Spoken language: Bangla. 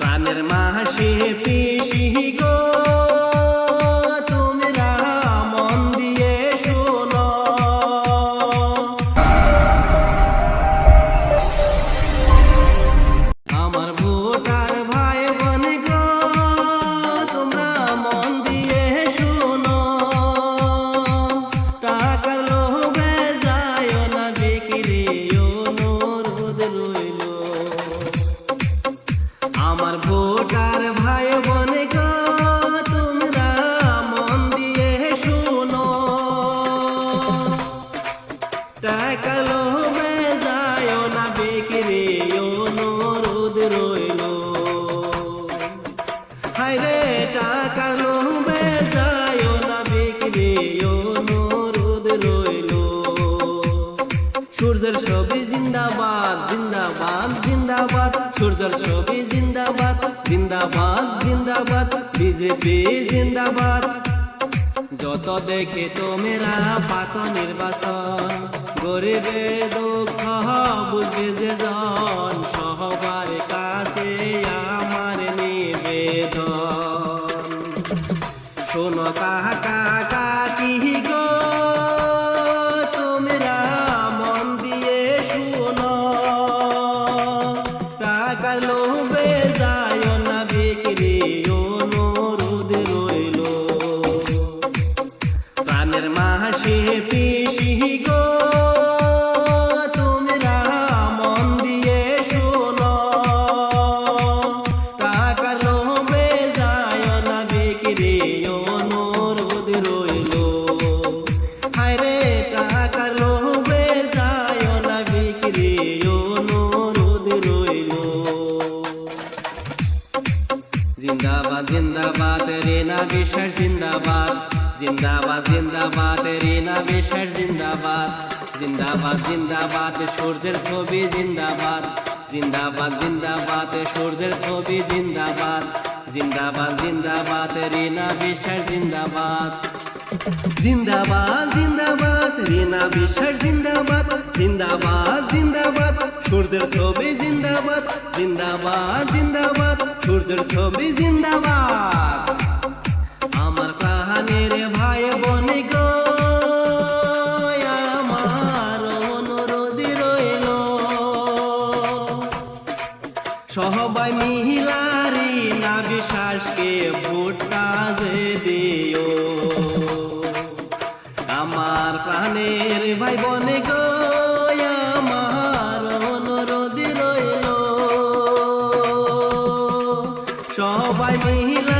প্রাণের মাসে পিসি গো টাকা লোভে যায় না বিক্রি অনুরোধ রইল। হায় রে টাকা লোভে যায় না বিক্রি অনুরোধ রইল। সূর্যের ছবি জিন্দাবাদ জিন্দাবাদ জিন্দাবাদ। সূর্যের ছবি জিন্দাবাদ জিন্দাবাদ জিন্দাবাদ। বিজেপি জিন্দাবাদ। যত দেখে তোমেরা পাত নির্বাচন। গরিবে দুঃখ বুঝে যে জন সহবার কাছে আমার নিবেদন। শোনো কাকা বিশ্বাস জিন্দাবাদ জিন্দাবাদ জিন্দাবাদ রেনা বিশ্বাস জিন্দাবাদ। জিন্দাবাদ জিন্দাবাদ সূর্যের ছবি জিন্দাবাদ। জিন্দাবাদ জিন্দাবাদ সূর্যের ছবি জিন্দাবাদ। জিন্দাবাদ জিন্দাবাদ রেনা বিশ্বাস জিন্দাবাদ। জিন্দাবাদ জিন্দাবাদ রিনা বিশ্বাস জিন্দাবাদ। জিন্দাবাদ জিন্দাবাদ, সূর্যের ছবি জিন্দাবাদ। জিন্দাবাদ জিন্দাবাদ, সূর্যের ছবি জিন্দাবাদ। সবাই মহিলারি না বিশ্বাসকে ভোটটা যে দিও। আমার প্রাণের ভাই বনে গো, আমার অনুরোধ রইল। সবাই মিহিলারি